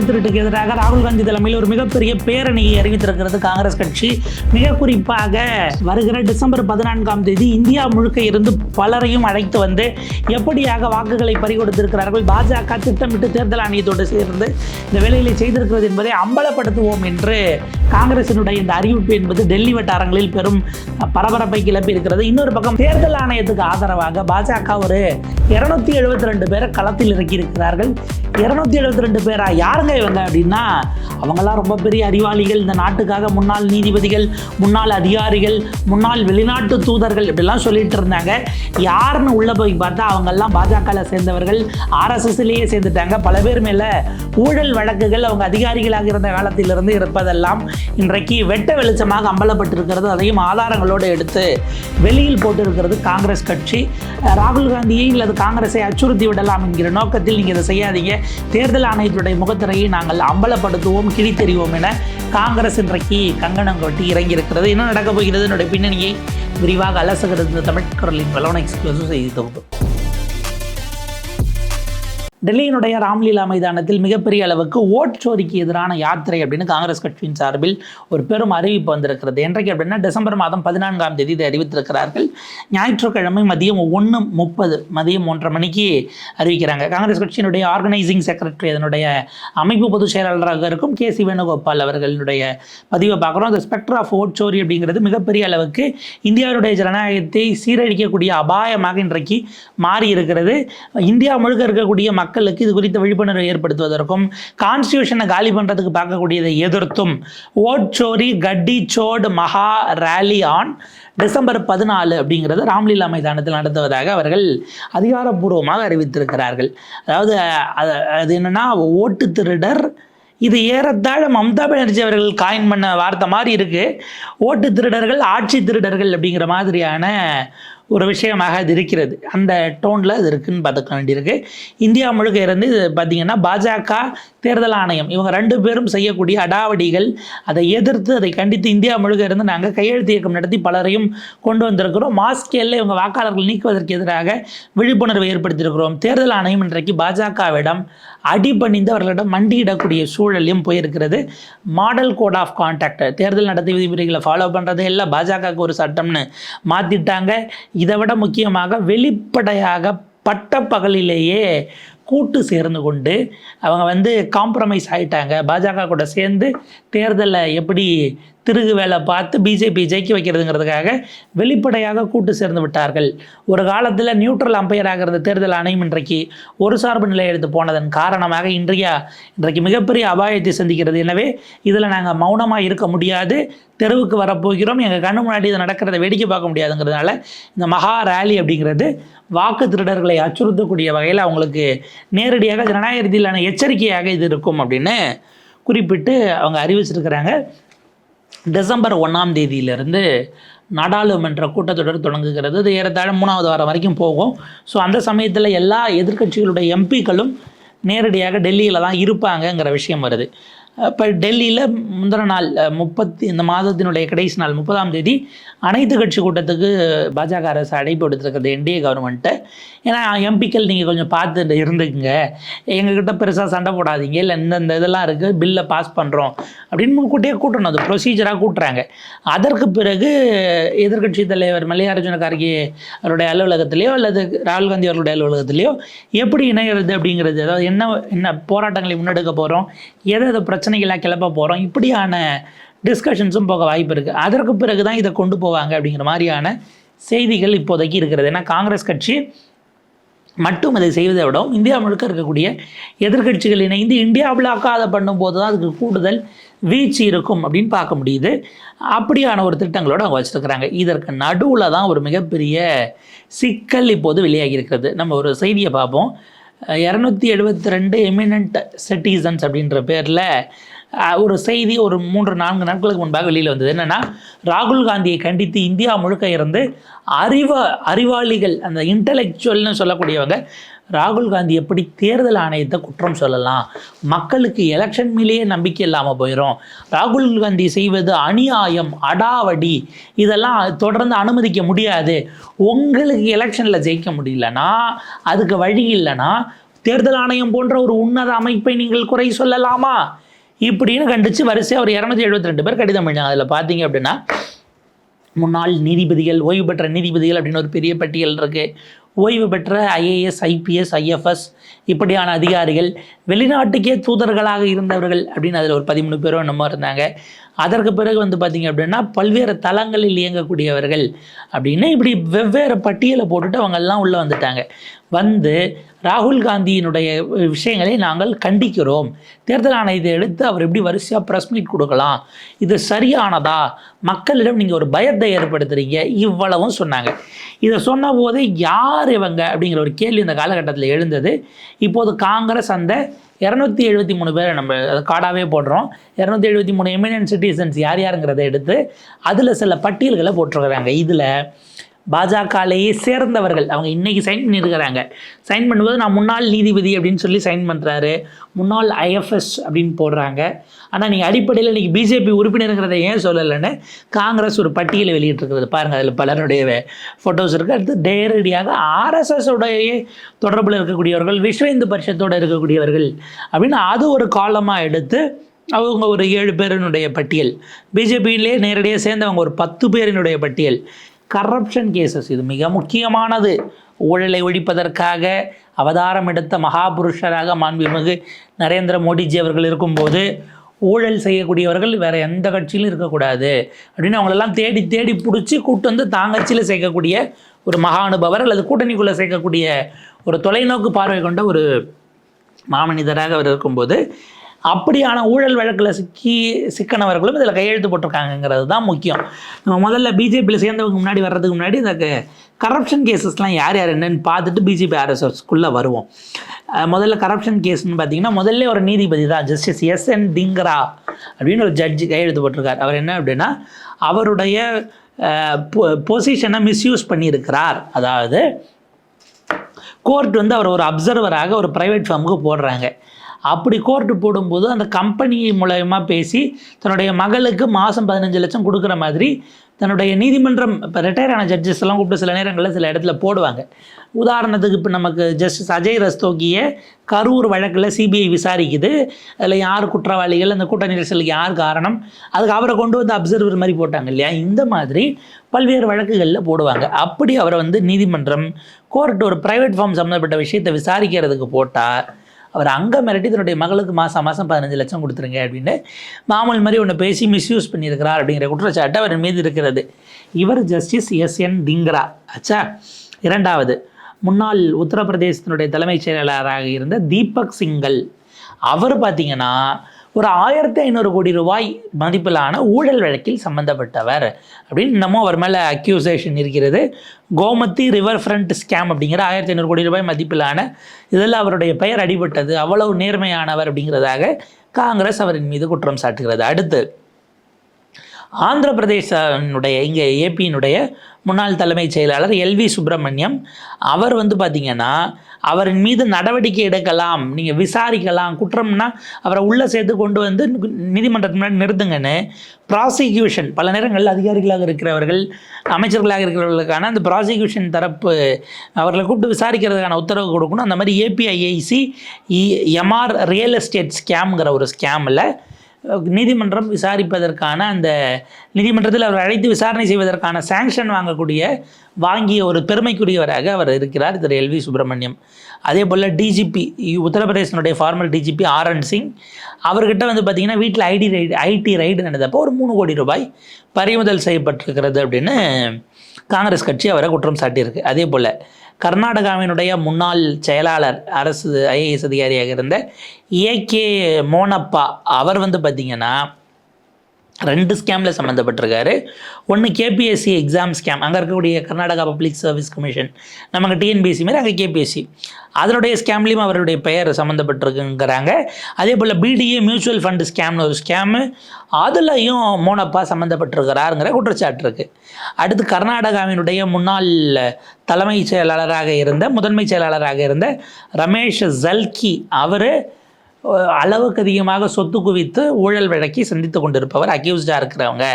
ஓட்டு திருட்டுக்கு எதிராக ராகுல் காந்தி தலைமையில் ஒரு மிகப்பெரிய பேரணியை அறிவித்திருக்கிறது காங்கிரஸ் கட்சி. மிக குறிப்பாக வருகிற டிசம்பர் பதினான்காம் தேதி இந்தியா முழுக்க இருந்து பலரையும் அழைத்து வந்து எப்படியாக வாக்குகளை பறிகொடுத்திருக்கிறார்கள் பாஜக திட்டமிட்டு தேர்தல் ஆணையத்தோடு சேர்ந்து இந்த வேலைகளை செய்திருக்கிறது என்பதை அம்பலப்படுத்துவோம் என்று காங்கிரசினுடைய இந்த அறிவிப்பு என்பது டெல்லி வட்டாரங்களில் பெரும் பரபரப்பை கிளப்பி இருக்கிறது. இன்னொரு பக்கம் தேர்தல் ஆணையத்துக்கு ஆதரவாக பாஜக ஒரு இருநூத்தி எழுபத்தி ரெண்டு பேரை களத்தில் இறக்கியிருக்கிறார்கள். இருநூத்தி எழுபத்தி ரெண்டு பேரா? யாருங்க இவங்க அப்படின்னா அவங்கெல்லாம் ரொம்ப பெரிய அறிவாளிகள். இந்த நாட்டுக்காக முன்னாள் நீதிபதிகள் முன்னாள் அதிகாரிகள் முன்னாள் வெளிநாட்டு தூதர்கள் இப்படிலாம் சொல்லிட்டு இருந்தாங்க. யாருன்னு உள்ள போய் பார்த்தா அவங்கெல்லாம் பாஜகவில் சேர்ந்தவர்கள் ஆர்எஸ்எஸ்லேயே சேர்ந்துட்டாங்க. பல பேர் மேலே ஊழல் வழக்குகள் அவங்க அதிகாரிகளாக இருந்த காலத்திலிருந்து இருப்பதெல்லாம் இன்றைக்கு வெட்ட வெளிச்சமாக அம்பலப்பட்டிருக்கிறது. அதையும் ஆதாரங்களோடு எடுத்து வெளியில் போட்டிருக்கிறது காங்கிரஸ் கட்சி. ராகுல் காந்தியை அல்லது காங்கிரஸை அச்சுறுத்தி விடலாம் என்கிற நோக்கத்தில் நீங்கள் இதை செய்யாதீங்க. தேர்தல் ஆணையத்துடைய முகத்திரையை நாங்கள் அம்பலப்படுத்துவோம் கிழித்தெறிவோம் என காங்கிரஸ் இன்றைக்கு கங்கணம் கொட்டி இறங்கியிருக்கிறது. என்ன நடக்கப் போகிறது? என்னுடைய பின்னணியை விரிவாக அலசுகிறது இந்த தமிழ் குரலின் வலவன எக்ஸ்க்ளூசிவ் செய்தி தொகுப்பு. டெல்லியினுடைய ராம்லீலா மைதானத்தில் மிகப்பெரிய அளவுக்கு ஓட் சோரிக்கு எதிரான யாத்திரை அப்படின்னு காங்கிரஸ் கட்சியின் சார்பில் ஒரு பெரும் அறிவிப்பு வந்திருக்கிறது. என்றைக்கு அப்படின்னா டிசம்பர் மாதம் பதினான்காம் தேதி இதை அறிவித்திருக்கிறார்கள். ஞாயிற்றுக்கிழமை மதியம் ஒன்று முப்பது மதியம் ஒன்றரை மணிக்கு அறிவிக்கிறாங்க. காங்கிரஸ் கட்சியினுடைய ஆர்கனைசிங் செக்ரட்டரி அதனுடைய அமைப்பு பொதுச் செயலாளராக இருக்கும் கே சி வேணுகோபால் அவர்களுடைய பதிவை பார்க்குறோம். அந்த ஸ்பெக்டர் ஆஃப் ஓட் சோரி அப்படிங்கிறது மிகப்பெரிய அளவுக்கு இந்தியாவுடைய ஜனநாயகத்தை சீரழிக்கக்கூடிய அபாயமாக இன்றைக்கு மாறி இருக்கிறது இந்தியா முழுக்க இருக்கக்கூடிய மக்களுக்கு இது குறித்த விழிப்புணர்வை ஏற்படுத்துவதற்கும் கான்ஸ்டியூஷனை காலி பண்ணுறதுக்கு பார்க்கக்கூடியதை எதிர்த்தும் ஓட்சோரி கட்டி சோட் மகா ரேலி ஆன் டிசம்பர் பதினாலு அப்படிங்கிறது ராம்லீலா மைதானத்தில் நடத்துவதாக அவர்கள் அதிகாரப்பூர்வமாக அறிவித்திருக்கிறார்கள். அதாவது அது என்னென்னா ஓட்டு திருடர் இது ஏறத்தாழ மம்தா பானர்ஜி அவர்கள் காயின் பண்ண வார்த்தை மாதிரி இருக்குது ஓட்டு திருடர்கள் ஆட்சி திருடர்கள் அப்படிங்கிற மாதிரியான ஒரு விஷயமாக அது இருக்கிறது. அந்த டோனில் அது இருக்குதுன்னு பார்த்துக்க வேண்டியிருக்கு. இந்தியா முழுக்க இருந்து இது பார்த்திங்கன்னா பாஜக தேர்தல் ஆணையம். இவங்க ரெண்டு பேரும் செய்யக்கூடிய அடாவடிகள் அதை எதிர்த்து அதை கண்டித்து இந்தியா முழுக்க இருந்து நாங்கள் கையெழுத்து இயக்கம் நடத்தி பலரையும் கொண்டு வந்திருக்கிறோம். மாஸ்கேலில் இவங்க வாக்காளர்கள் நீக்குவதற்கு எதிராக விழிப்புணர்வை ஏற்படுத்தியிருக்கிறோம். தேர்தல் ஆணையம் இன்றைக்கு பாஜகவிடம் அடிபணிந்து அவர்களிடம் மண்டியிடக்கூடிய சூழலையும் போயிருக்கிறது. மாடல் கோட் ஆஃப் கான்டாக்ட் தேர்தல் நடத்தை விதிமுறைகளை ஃபாலோ பண்ணுறது எல்லாம் பாஜகவுக்கு ஒரு சட்டம்னு மாற்றிட்டாங்க இதை விட முக்கியமாக வெளிப்படையாக பட்ட பகலிலேயே கூட்டு சேர்ந்து கொண்டு அவங்க வந்து காம்ப்ரமைஸ் ஆகிட்டாங்க பாஜக கூட சேர்ந்து தேர்தலில் எப்படி திருகு வேலை பார்த்து பிஜேபி ஜெயிக்க வைக்கிறதுங்கிறதுக்காக வெளிப்படையாக கூட்டு சேர்ந்து விட்டார்கள். ஒரு காலத்தில் நியூட்ரல் அம்பையராக இருந்த தேர்தல் ஆணையம் இன்றைக்கு ஒரு சார்பு நிலை எடுத்து போனதன் காரணமாக இன்றைய இன்றைக்கு மிகப்பெரிய அபாயத்தை சந்திக்கிறது. எனவே இதில் நாங்கள் மௌனமாக இருக்க முடியாது. தெருவுக்கு வரப்போகிறோம். எங்கள் கண்ணு முன்னாடி இது நடக்கிறத வேடிக்கை பார்க்க முடியாதுங்கிறதுனால இந்த மகா ரேலி அப்படிங்கிறது வாக்கு திருடர்களை அச்சுறுத்தக்கூடிய வகையில் அவங்களுக்கு நேரடியாக ஜனநாயக ரீதியிலான எச்சரிக்கையாக இது இருக்கும் அப்படின்னு குறிப்பிட்டு அவங்க அறிவிச்சிருக்கிறாங்க. டிசம்பர் ஒன்றாம் தேதியிலிருந்து நாடாளுமன்ற கூட்டத்தொடர் தொடங்குகிறது. இது ஏறத்தாழ மூணாவது வாரம் வரைக்கும் போகும். ஸோ அந்த சமயத்தில் எல்லா எதிர்க்கட்சிகளுடைய எம்பிக்களும் நேரடியாக டெல்லியில் தான் இருப்பாங்கங்கிற விஷயம் வருது. இப்போ டெல்லியில் முந்தின நாள் முப்பத்தி இந்த மாதத்தினுடைய கடைசி நாள் முப்பதாம் தேதி அனைத்து கட்சி கூட்டத்துக்கு பாஜக அரசு அழைப்பு எடுத்திருக்கிறது என்டிஏ கவர்மெண்ட்டை ஏன்னா எம்பிக்கள் நீங்கள் கொஞ்சம் பார்த்து இருந்துக்குங்க. எங்ககிட்ட பெருசாக சண்டை போடாதீங்க. இல்லை இந்தந்த இதெல்லாம் இருக்குது பில்லை பாஸ் பண்ணுறோம் அப்படின்னு முன்கூட்டியே கூட்டணும். அது ப்ரொசீஜராக கூட்டுறாங்க. அதற்கு பிறகு எதிர்க்கட்சி தலைவர் மல்லிகார்ஜுன கார்கே அவருடைய அலுவலகத்திலேயோ அல்லது ராகுல் காந்தி அவர்களுடைய அலுவலகத்திலேயோ எப்படி இணைகிறது அப்படிங்கிறது அதாவது என்ன என்ன போராட்டங்களை முன்னெடுக்க போகிறோம் எதை எதை பிரச்சனைகளாக கிளப்ப போகிறோம் இப்படியான டிஸ்கஷன்ஸும் போக வாய்ப்பு இருக்குது அதற்கு பிறகு தான் இதை கொண்டு போவாங்க அப்படிங்கிற மாதிரியான செய்திகள் இப்போதைக்கு இருக்கிறது. ஏன்னா காங்கிரஸ் கட்சி மட்டும் அதை செய்வதை விடவும் இந்தியா முழுக்க இருக்கக்கூடிய எதிர்கட்சிகள் இணைந்து இந்தியாவில் பிளாக்காக பண்ணும்போது தான் அதுக்கு கூடுதல் வீச்சு இருக்கும் அப்படின்னு பார்க்க முடியுது. அப்படியான ஒரு திட்டங்களோடு அவங்க வச்சுருக்கிறாங்க. இதற்கு நடுவில் தான் ஒரு மிகப்பெரிய சிக்கல் இப்போது வெளியாகி இருக்கிறது நம்ம ஒரு செய்தியை பார்ப்போம். இரநூத்தி எழுபத்தி ரெண்டு எமினண்ட் சிட்டிசன்ஸ் அப்படின்ற பேரில் ஒரு செய்தி ஒரு மூன்று நான்கு நாட்களுக்கு முன்பாக வெளியில் வந்தது. என்னென்னா ராகுல் காந்தியை கண்டித்து இந்தியா முழுக்க இருந்து அறிவ அறிவாளிகள் அந்த இன்டலெக்சுவல்னு சொல்லக்கூடியவங்க ராகுல் காந்தி எப்படி தேர்தல் ஆணையத்தை குற்றம் சொல்லலாம்? மக்களுக்கு எலெக்ஷன் மேலேயே நம்பிக்கை இல்லாமல் போயிடும் ராகுல் காந்தி செய்வது அநியாயம் அடாவடி. இதெல்லாம் தொடர்ந்து அனுமதிக்க முடியாது. உங்களுக்கு எலெக்ஷனில் ஜெயிக்க முடியலன்னா அதுக்கு வழி இல்லைன்னா தேர்தல் ஆணையம் போன்ற ஒரு உன்னத அமைப்பை நீங்கள் குறை சொல்லலாமா? இப்படின்னு கண்டித்து வரிசையாக ஒரு இரநூத்தி எழுபத்தி ரெண்டு பேர் கடிதம் எழுதினாங்க. அதில் பார்த்தீங்க அப்படின்னா முன்னாள் நீதிபதிகள் ஓய்வு பெற்ற நீதிபதிகள் அப்படின்னு ஒரு பெரிய பட்டியல் இருக்குது ஓய்வு பெற்ற ஐஏஎஸ் ஐபிஎஸ் ஐஎஃப்எஸ் இப்படியான அதிகாரிகள் வெளிநாட்டுக்கே தூதர்களாக இருந்தவர்கள் அப்படின்னு அதில் ஒரு பதிமூணு பேரும் என்னமோ இருந்தாங்க. அதற்கு பிறகு வந்து பார்த்திங்க அப்படின்னா பல்வேறு தளங்களில் இயங்கக்கூடியவர்கள் அப்படின்னு இப்படி வெவ்வேறு பட்டியலை போட்டுட்டு அவங்கெல்லாம் உள்ளே வந்துட்டாங்க. வந்து ராகுல் காந்தியினுடைய விஷயங்களை நாங்கள் கண்டிக்கிறோம். தேர்தல் ஆணையத்தை எடுத்து அவர் எப்படி வரிசையாக ப்ரெஸ் மீட் கொடுக்கலாம்? இது சரியானதா? மக்களிடம் நீங்கள் ஒரு பயத்தை ஏற்படுத்துறீங்க. இவ்வளவும் சொன்னாங்க. இதை சொன்ன போதே யார் இவங்க அப்படிங்கிற ஒரு கேள்வி இந்த காலகட்டத்தில் எழுந்தது. இப்போது காங்கிரஸ் அந்த இரநூத்தி எழுபத்தி மூணு பேரை நம்ம அதை கார்டாகவே போடுறோம். இரநூத்தி எழுபத்தி மூணு எமினன்ட் சிட்டிசன்ஸ் யார் யாருங்கிறத எடுத்து அதில் சில பட்டியல்களை போட்டிருக்கிறாங்க. இதில் பாஜகலேயே சேர்ந்தவர்கள். அவங்க இன்றைக்கி சைன் பண்ணியிருக்கிறாங்க. சைன் பண்ணும்போது நான் முன்னாள் நீதிபதி அப்படின்னு சொல்லி சைன் பண்ணுறாரு முன்னாள் ஐஎஃப்எஸ் அப்படின்னு போடுறாங்க. ஆனால் நீங்கள் அடிப்படையில் இன்றைக்கி பிஜேபி உறுப்பினருங்கிறத ஏன் சொல்லலைன்னு காங்கிரஸ் ஒரு பட்டியலை வெளியிட்டிருக்கிறது. பாருங்கள் அதில் பலருடைய ஃபோட்டோஸ் இருக்குது அடுத்து நேரடியாக ஆர்எஸ்எஸோடைய தொடர்பில் இருக்கக்கூடியவர்கள் விஸ்வ இந்து பரிஷத்தோடு இருக்கக்கூடியவர்கள் அப்படின்னு அது ஒரு காலமாக எடுத்து அவங்க ஒரு ஏழு பேரினுடைய பட்டியல். பிஜேபியிலே நேரடியாக சேர்ந்தவங்க ஒரு பத்து பேரினுடைய பட்டியல். கரப்ஷன் கேசஸ் இது மிக முக்கியமானது. ஊழலை ஒழிப்பதற்காக அவதாரம் எடுத்த மகாபுருஷராக மாண்புமிகு நரேந்திர மோடிஜி அவர்கள் இருக்கும்போது ஊழல் செய்யக்கூடியவர்கள் வேறு எந்த கட்சியிலும் இருக்கக்கூடாது. அப்படின்னு அவங்களெல்லாம் தேடி தேடி பிடிச்சி கூட்டு வந்து தாங்கட்சியில் சேர்க்கக்கூடிய ஒரு மகானுபவர் அல்லது கூட்டணிக்குள்ளே சேர்க்கக்கூடிய ஒரு தொலைநோக்கு பார்வை கொண்ட ஒரு மாமனிதராக அவர் இருக்கும்போது அப்படியான ஊழல் வழக்கில் சிக்கி சிக்கனவர்களும் இதில் கையெழுத்து போட்டிருக்காங்கங்கிறது தான் முக்கியம். நம்ம முதல்ல பிஜேபியில் சேர்ந்தவங்க முன்னாடி வர்றதுக்கு முன்னாடி இந்த கரப்ஷன் கேசஸ்லாம் யார் யார் என்னன்னு பார்த்துட்டு பிஜேபி ஆர்எஸ்எஸ்க்குள்ளே வருவோம். முதல்ல கரப்ஷன் கேஸ்னு பார்த்தீங்கன்னா முதல்ல ஒரு நீதிபதி தான் ஜஸ்டிஸ் எஸ் என் திங்கரா அப்படின்னு ஒரு ஜட்ஜி கையெழுத்து போட்டிருக்கார். அவர் என்ன அப்படின்னா அவருடைய பொசிஷனை மிஸ்யூஸ் பண்ணியிருக்கிறார். அதாவது கோர்ட் வந்து அவர் ஒரு அப்சர்வராக ஒரு ப்ரைவேட் ஃபார்முக்கு போடுறாங்க. அப்படி கோர்ட்டு போடும்போது அந்த கம்பெனி மூலயமா பேசி தன்னுடைய மகளுக்கு மாதம் பதினஞ்சு லட்சம் கொடுக்குற மாதிரி தன்னுடைய நீதிமன்றம் இப்போ ரிட்டையர் ஆன ஜட்ஜஸ் எல்லாம் கூப்பிட்டு சில நேரங்களில் சில இடத்துல போடுவாங்க. உதாரணத்துக்கு இப்போ நமக்கு ஜஸ்டிஸ் அஜய் ரஸ்தோகியை கரூர் வழக்கில் சிபிஐ விசாரிக்குது. அதில் யார் குற்றவாளிகள் அந்த கூட்ட நெரிசலுக்கு யார் காரணம்? அதுக்கு அவரை கொண்டு வந்து அப்சர்வர் மாதிரி போட்டாங்க இல்லையா? இந்த மாதிரி பல்வேறு வழக்குகளில் போடுவாங்க. அப்படி அவரை வந்து நீதிமன்றம் கோர்ட் ஒரு ப்ரைவேட் ஃபார்ம் சம்மந்தப்பட்ட விஷயத்தை விசாரிக்கிறதுக்கு போட்டால் அவர் அங்கே மிரட்டி தன்னுடைய மகளுக்கு மாதம் மாதம் பதினஞ்சு லட்சம் கொடுத்துருங்க அப்படின்னு மாமல் மாதிரி ஒன்று பேசி மிஸ்யூஸ் பண்ணியிருக்கிறார் அப்படிங்கிற குற்றச்சாட்டு அவர் மீது இருக்கிறது. இவர் ஜஸ்டிஸ் எஸ் என் திங்கரா ஆச்சா இரண்டாவது முன்னாள் உத்தரப்பிரதேசத்தினுடைய தலைமைச் செயலாளராக இருந்த தீபக் சிங்கல். அவர் பார்த்தீங்கன்னா ஒரு ஆயிரத்தி ஐநூறு கோடி ரூபாய் மதிப்பிலான ஊழல் வழக்கில் சம்பந்தப்பட்டவர் அப்படின்னு இன்னமும் அவர் மேலே அக்யூசேஷன் இருக்கிறது. கோமதி ரிவர் ஃப்ரண்ட் ஸ்கேம் அப்படிங்கிற ஆயிரத்தி ஐநூறு கோடி ரூபாய் மதிப்பிலான இதில் அவருடைய பெயர் அடிபட்டது. அவ்வளவு நேர்மையானவர் அப்படிங்கிறதாக காங்கிரஸ் அவரின் மீது குற்றம் சாட்டுகிறது. அடுத்து ஆந்திர பிரதேசனுடைய இங்கே ஏபியினுடைய முன்னாள் தலைமைச் செயலாளர் எல்வி சுப்பிரமணியம் அவர் வந்து பார்த்திங்கன்னா அவரின் மீது நடவடிக்கை எடுக்கலாம் நீங்கள் விசாரிக்கலாம் குற்றம்னா அவரை உள்ளே சேர்த்து கொண்டு வந்து நீதிமன்றத்துக்கு முன்னாடி நிறுத்துங்கன்னு ப்ராசிக்யூஷன் பல நேரங்களில் அதிகாரிகளாக இருக்கிறவர்கள் அமைச்சர்களாக இருக்கிறவர்களுக்கான அந்த ப்ராசிக்யூஷன் தரப்பு அவர்களை கூப்பிட்டு விசாரிக்கிறதுக்கான உத்தரவு கொடுக்கணும். அந்த மாதிரி ஏபிஐஐசி எம்ஆர் ரியல் எஸ்டேட் ஸ்கேம்ங்கிற ஒரு ஸ்கேமில் நீதிமன்றம் விசாரிப்பதற்கான அந்த நீதிமன்றத்தில் அவர் அழைத்து விசாரணை செய்வதற்கான சாங்ஷன் வாங்கக்கூடிய வாங்கிய ஒரு பெருமைக்குரியவராக அவர் இருக்கிறார் திரு. எல்வி சுப்பிரமணியம். அதே போல் டிஜிபி உத்தரப்பிரதேசனுடைய ஃபார்மல் டிஜிபி ஆர்என் சிங் அவர்கிட்ட வந்து பார்த்திங்கன்னா வீட்டில் ஐடி ரைடு ஐடி ரைடு நடந்தப்போ ஒரு மூணு கோடி ரூபாய் பறிமுதல் செய்யப்பட்டிருக்கிறது அப்படின்னு காங்கிரஸ் கட்சி அவரை குற்றம் சாட்டியிருக்கு. அதே போல் கர்நாடகாவினுடைய முன்னாள் செயலாளர் அரசு ஐஏஎஸ் அதிகாரியாக இருந்த ஏகே மோனப்பா அவர் வந்து பார்த்திங்கன்னா ரெண்டு ஸ்கேமில் சம்மந்தப்பட்டிருக்காரு ஒன்று கேபிஎஸ்சி எக்ஸாம் ஸ்கேம் அங்கே இருக்கக்கூடிய கர்நாடகா பப்ளிக் சர்வீஸ் கமிஷன் நமக்கு டிஎன்பிஎஸ்சி மாதிரி அங்கே கேபிஎஸ்சி அதனுடைய ஸ்கேம்லேயும் அவருடைய பெயர் சம்மந்தப்பட்டிருக்குங்கிறாங்க அதே போல் பிடிஏ மியூச்சுவல் ஃபண்டு ஸ்கேம்னு ஒரு ஸ்கேமு அதுலேயும் மோனப்பா சம்மந்தப்பட்டிருக்கிறாருங்கிற குற்றச்சாட்டு இருக்குது அடுத்து கர்நாடகாவினுடைய முன்னாள் தலைமைச் செயலாளராக இருந்த முதன்மைச் செயலாளராக இருந்த ரமேஷ் ஜல்கி அவர் அளவுக்கு அதிகமாக சொத்து குவித்து ஊழல் வழக்கி சந்தித்து கொண்டிருப்பவர் அக்யூஸ்டாக இருக்கிறவங்க.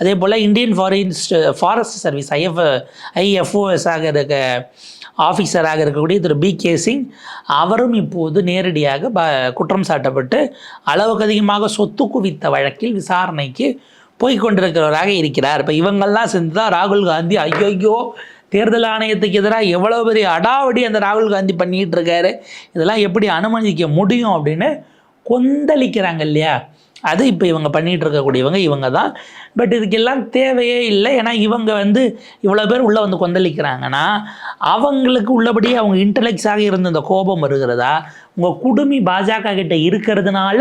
அதே போல் Indian forest forest service IF ஐஎஃப்ஓஎஸாக இருக்க ஆஃபீஸராக இருக்கக்கூடிய திரு பி கே சிங் அவரும் இப்போது நேரடியாக ப குற்றம் சாட்டப்பட்டு அளவுக்கு அதிகமாக சொத்து குவித்த வழக்கில் விசாரணைக்கு போய்கொண்டிருக்கிறவராக இருக்கிறார். இப்போ இவங்கெல்லாம் சேர்ந்து தான் ராகுல் காந்தி ஐயோ தேர்தல் ஆணையத்துக்கு எதிராக எவ்வளோ பெரிய அடாவடி அந்த ராகுல் காந்தி பண்ணிகிட்டு இருக்காரு இதெல்லாம் எப்படி அனுமதிக்க முடியும் அப்படின்னு கொந்தளிக்கிறாங்க இல்லையா? அது இப்போ இவங்க பண்ணிகிட்டு இருக்கக்கூடியவங்க இவங்க தான். பட் இதுக்கெல்லாம் தேவையே இல்லை. ஏன்னா இவங்க வந்து இவ்வளோ பேர் உள்ளே வந்து கொந்தளிக்கிறாங்கன்னா அவங்களுக்கு உள்ளபடியே அவங்க இன்டலெக்ட்ஸாக இருந்த இந்த கோபம் வருகிறதா? உங்கள் குடுமி பாஜக கிட்ட இருக்கிறதுனால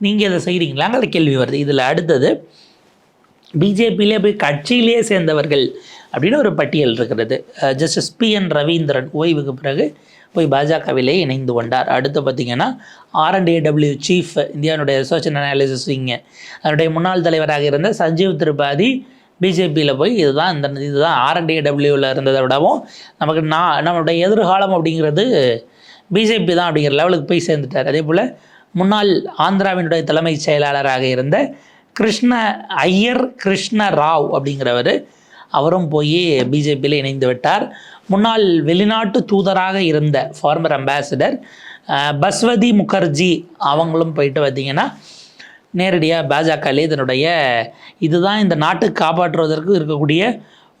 நீங்கள் இதை செய்கிறீங்களாங்கிற கேள்வி வருது. இதில் அடுத்தது பிஜேபியிலே போய் கட்சியிலேயே சேர்ந்தவர்கள் அப்படின்னு ஒரு பட்டியல் இருக்கிறது. ஜஸ்டிஸ் பி என் ரவீந்திரன் ஓய்வுக்கு பிறகு போய் பாஜகவிலே இணைந்து கொண்டார். அடுத்து பார்த்தீங்கன்னா R and A W chief இந்தியாவுடைய ரிசர்ச் அண்ட் அனாலிசிஸ் விங்க அதனுடைய முன்னாள் தலைவராக இருந்த சஞ்சீவ் திரிபாதி பிஜேபியில் போய் இதுதான் இந்த இதுதான் ஆர்என்டிஏடபிள்யூவில் இருந்ததை விடவும் நமக்கு நான் நம்மளுடைய எதிர்காலம் அப்படிங்கிறது பிஜேபி தான் அப்படிங்கிற லெவலுக்கு போய் சேர்ந்துட்டார். அதே போல் முன்னாள் ஆந்திராவினுடைய தலைமைச் செயலாளராக இருந்த கிருஷ்ண ஐயர் கிருஷ்ண ராவ் அப்படிங்கிறவர் அவரும் போய் பிஜேபியில் இணைந்து விட்டார். முன்னாள் வெளிநாட்டு தூதராக இருந்த ஃபார்மர் அம்பாசிடர் பஸ்வதி முகர்ஜி அவங்களும் போயிட்டு பார்த்தீங்கன்னா நேரடியாக பாஜகலே இதனுடைய இதுதான் இந்த நாட்டு காப்பாற்றுவதற்கு இருக்கக்கூடிய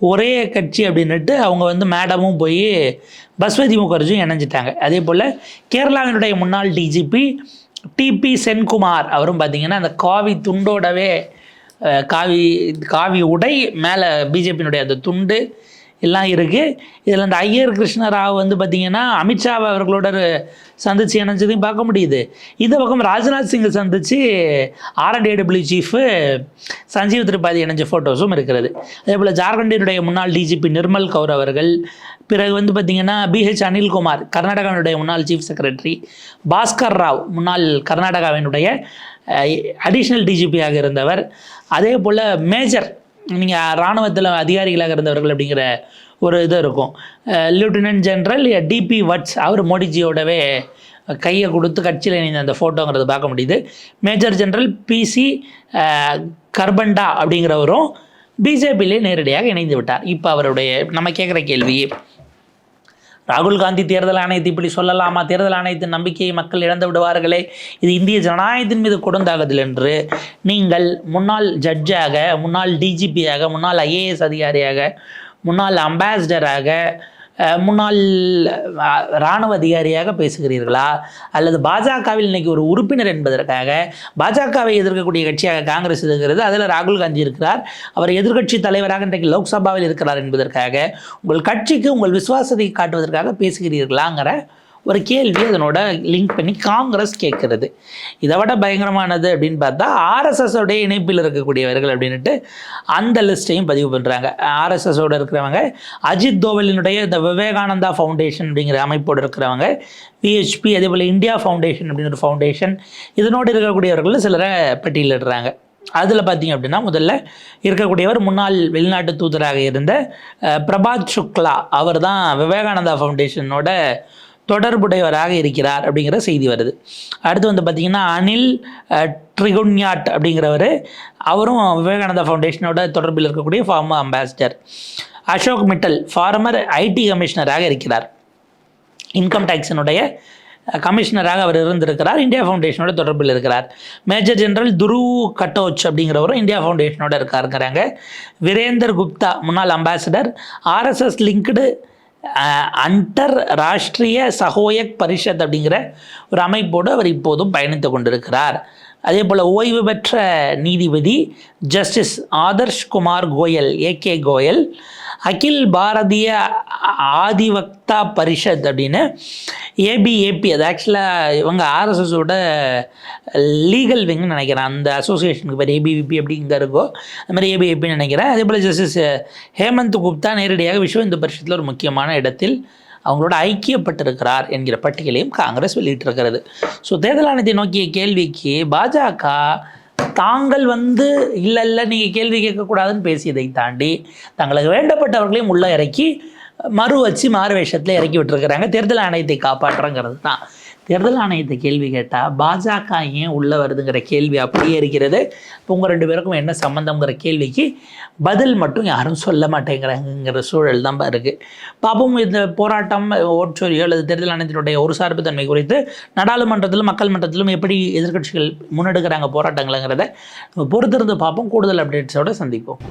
ஒரே கட்சி அப்படின்னுட்டு அவங்க வந்து மேடமும் போய் பஸ்வதி முகர்ஜியும் இணைஞ்சிட்டாங்க. அதே போல் கேரளாவினுடைய முன்னாள் டிஜிபி டிபி சென்குமார் அவரும் பார்த்தீங்கன்னா அந்த காவி துண்டோடவே காவி காவி உடை மேலே பிஜேபியினுடைய அந்த துண்டு எல்லாம் இருக்குது இதில் அந்த ஐயர் கிருஷ்ணராவ் வந்து பார்த்திங்கன்னா அமித்ஷா அவர்களோட சந்திச்சு இணைஞ்சதையும் பார்க்க முடியுது. இந்த பக்கம் ராஜ்நாத் சிங்கை சந்தித்து ஆர்என்டிடபிள்யூ சீஃபு சஞ்சீவ் திரிபாதி இணைஞ்ச ஃபோட்டோஸும் இருக்கிறது. அதே போல் ஜார்க்கண்டினுடைய முன்னாள் டிஜிபி நிர்மல் கௌர் அவர்கள் பிறகு வந்து பார்த்திங்கன்னா பிஹெச் அனில்குமார் கர்நாடகாவினுடைய முன்னாள் சீஃப் செக்ரட்டரி பாஸ்கர் ராவ் முன்னாள் கர்நாடகாவினுடைய அடிஷ்னல் டிஜிபியாக இருந்தவர். அதே போல் மேஜர் நீங்கள் இராணுவத்தில் அதிகாரிகளாக இருந்தவர்கள் அப்படிங்கிற ஒரு இது இருக்கும். லெப்டினன்ட் ஜென்ரல் டிபி வட்ஸ் அவர் மோடிஜியோடவே கையை கொடுத்து கட்சியில் இணைந்த அந்த ஃபோட்டோங்கிறது பார்க்க முடியுது. மேஜர் ஜென்ரல் பிசி கர்பண்டா அப்படிங்கிறவரும் பிஜேபியிலே நேரடியாக இணைந்து விட்டார். இப்போ அவருடைய நம்ம கேட்குற கேள்வி ராகுல் காந்தி தேர்தல் ஆணையத்தை இப்படி சொல்லலாமா? தேர்தல் ஆணையத்தின் நம்பிக்கையை மக்கள் இழந்து விடுவார்களே? இது இந்திய ஜனநாயகத்தின் மீது கொடுந்தாகுதல் என்று நீங்கள் முன்னாள் ஜட்ஜாக முன்னாள் டிஜிபியாக முன்னாள் ஐஏஎஸ் அதிகாரியாக முன்னாள் அம்பாசிடராக முன்னாள் இராணுவ அதிகாரியாக பேசுகிறீர்களா? அல்லது பாஜகவில் இன்னைக்கு ஒரு உறுப்பினர் என்பதற்காக பாஜகவை எதிர்க்கக்கூடிய கட்சியாக காங்கிரஸ் இருக்கிறது அதில் ராகுல் காந்தி இருக்கிறார் அவர் எதிர்க்கட்சி தலைவராக இன்றைக்கு லோக்சபாவில் இருக்கிறார் என்பதற்காக உங்கள் கட்சிக்கு உங்கள் விசுவாசத்தை காட்டுவதற்காக பேசுகிறீர்களாங்கிற ஒரு கேள்வி அதனோட லிங்க் பண்ணி காங்கிரஸ் கேட்குறது. இதை விட பயங்கரமானது அப்படின்னு பார்த்தா ஆர்எஸ்எஸோடைய இணைப்பில் இருக்கக்கூடியவர்கள் அப்படின்ட்டு அந்த லிஸ்ட்டையும் பதிவு பண்ணுறாங்க ஆர்எஸ்எஸோடு இருக்கிறவங்க அஜித் தோவலினுடைய இந்த விவேகானந்தா ஃபவுண்டேஷன் அப்படிங்கிற அமைப்போடு இருக்கிறவங்க விஹெச்பி அதே போல் இந்தியா ஃபவுண்டேஷன் அப்படின்னு ஒரு ஃபவுண்டேஷன் இதனோடு இருக்கக்கூடியவர்கள் சிலரை பட்டியலிடுறாங்க. அதில் பார்த்தீங்க அப்படின்னா முதல்ல இருக்கக்கூடியவர் முன்னாள் வெளிநாட்டு தூதராக இருந்த பிரபாத் சுக்லா அவர் தான் விவேகானந்தா ஃபவுண்டேஷனோட தொடர்புடையவராக இருக்கிறார் அப்படிங்கிற செய்தி வருது. அடுத்து வந்து பார்த்திங்கன்னா அனில் ட்ரிகுன்யாட் அப்படிங்கிறவர் அவரும் விவேகானந்தா ஃபவுண்டேஷனோட தொடர்பில் இருக்கக்கூடிய former ambassador. Ashok Mittal former IT கமிஷனராக இருக்கிறார். இன்கம் டேக்ஸினுடைய கமிஷனராக அவர் இருந்திருக்கிறார். இந்தியா ஃபவுண்டேஷனோட தொடர்பில் இருக்கிறார். மேஜர் ஜெனரல் துரு கட்டோச் அப்படிங்கிறவரும் இந்தியா ஃபவுண்டேஷனோட இருக்காருங்கிறாங்க. வீரேந்தர் குப்தா முன்னாள் ambassador. RSS linked under Rashtriya Sahayak Parishad அப்படிங்கிற ஒரு அமைப்போடு அவர் இப்போதும் பயணித்து கொண்டிருக்கிறார். அதே போல் ஓய்வு பெற்ற நீதிபதி ஜஸ்டிஸ் ஆதர்ஷ் குமார் கோயல் ஏகே கோயல் அகில் பாரதிய ஆதிவக்தா பரிஷத் அப்படின்னு ஏபிஏபி அது ஆக்சுவலாக இவங்க ஆர்எஸ்எஸோட லீகல் விங்னு நினைக்கிறேன். அந்த அசோசியேஷனுக்கு பேர் ஏபிவிபி அப்படி இங்கே இருக்கோ அது மாதிரி ஏபிஏபின்னு நினைக்கிறேன். அதே போல் ஜஸ்டிஸ் ஹேமந்த் குப்தா நேரடியாக விஸ்வ இந்து பரிஷத்தில் ஒரு முக்கியமான இடத்தில் அவங்களோட ஐக்கியப்பட்டிருக்கிறார் என்கிற பட்டியலையும் காங்கிரஸ் வெளியிட்டிருக்கிறது. ஸோ தேர்தல் ஆணையத்தை நோக்கிய கேள்விக்கு பாஜக தாங்கள் வந்து இல்லை இல்லை நீங்கள் கேள்வி கேட்கக்கூடாதுன்னு பேசியதை தாண்டி தங்களுக்கு வேண்டப்பட்டவர்களையும் உள்ளே இறக்கி மறு வச்சு மாறு வேஷத்தில் இறக்கி விட்டுருக்குறாங்க. தேர்தல் ஆணையத்தை காப்பாற்றுறங்கிறது தான். தேர்தல் ஆணையத்தை கேள்வி கேட்டால் பாஜக ஏன் உள்ளே வருதுங்கிற கேள்வி அப்படியே இருக்கிறது. இப்போ உங்கள் ரெண்டு பேருக்கும் என்ன சம்மந்தம்ங்கிற கேள்விக்கு பதில் மட்டும் யாரும் சொல்ல மாட்டேங்கிறாங்கிற சூழல் தான் இருக்குது பாப்பும் இந்த போராட்டம் ஓட்சோரியோ அல்லது தேர்தல் ஆணையத்தினுடைய ஒரு சார்பு தன்மை குறித்து நாடாளுமன்றத்திலும் மக்கள் மன்றத்திலும் எப்படி எதிர்க்கட்சிகள் முன்னெடுக்கிறாங்க போராட்டங்கள்ங்கிறத பொறுத்திருந்து பார்ப்போம். கூடுதல் அப்டேட்ஸோடு சந்திப்போம்.